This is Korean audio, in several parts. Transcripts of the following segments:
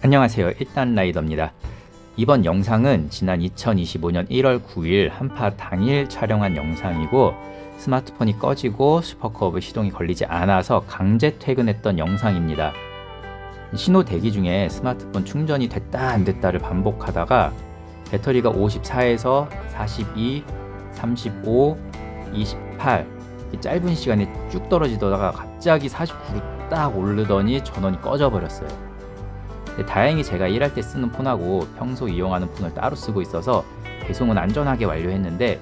안녕하세요. 일단 라이더입니다. 이번 영상은 지난 2025년 1월 9일 한파 당일 촬영한 영상이고 스마트폰이 꺼지고 슈퍼커브 시동이 걸리지 않아서 강제 퇴근했던 영상입니다. 신호 대기 중에 스마트폰 충전이 됐다 안 됐다를 반복하다가 배터리가 54에서 42, 35, 28 짧은 시간에 쭉 떨어지다가 갑자기 49로 딱 오르더니 전원이 꺼져 버렸어요. 다행히 제가 일할 때 쓰는 폰하고 평소 이용하는 폰을 따로 쓰고 있어서 배송은 안전하게 완료했는데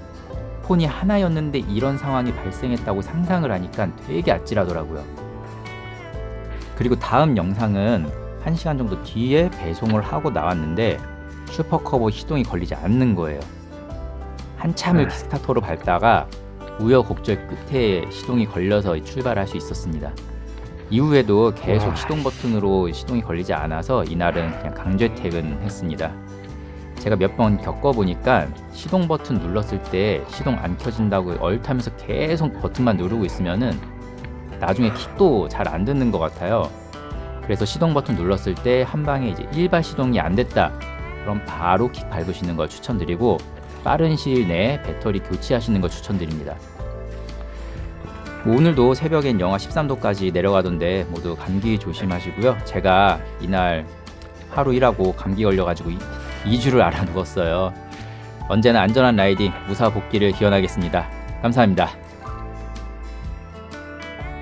폰이 하나였는데 이런 상황이 발생했다고 상상을 하니까 되게 아찔하더라고요. 그리고 다음 영상은 1시간 정도 뒤에 배송을 하고 나왔는데 슈퍼커버 시동이 걸리지 않는 거예요. 한참을 스타터로 밟다가 우여곡절 끝에 시동이 걸려서 출발할 수 있었습니다. 이후에도 계속 와. 시동 버튼으로 시동이 걸리지 않아서 이날은 그냥 강제 퇴근했습니다. 제가 몇 번 겪어보니까 시동 버튼 눌렀을 때 시동 안 켜진다고 얼타면서 계속 버튼만 누르고 있으면은 나중에 킥도 잘 안 듣는 것 같아요. 그래서 시동 버튼 눌렀을 때 한 방에 이제 일반 시동이 안 됐다. 그럼 바로 킥 밟으시는 걸 추천드리고 빠른 시일 내에 배터리 교체하시는 걸 추천드립니다. 뭐 오늘도 새벽엔 영하 13도까지 내려가던데 모두 감기 조심하시고요. 제가 이날 하루 일하고 감기 걸려가지고 2주를 알아 누웠어요. 언제나 안전한 라이딩 무사 복귀를 기원하겠습니다. 감사합니다.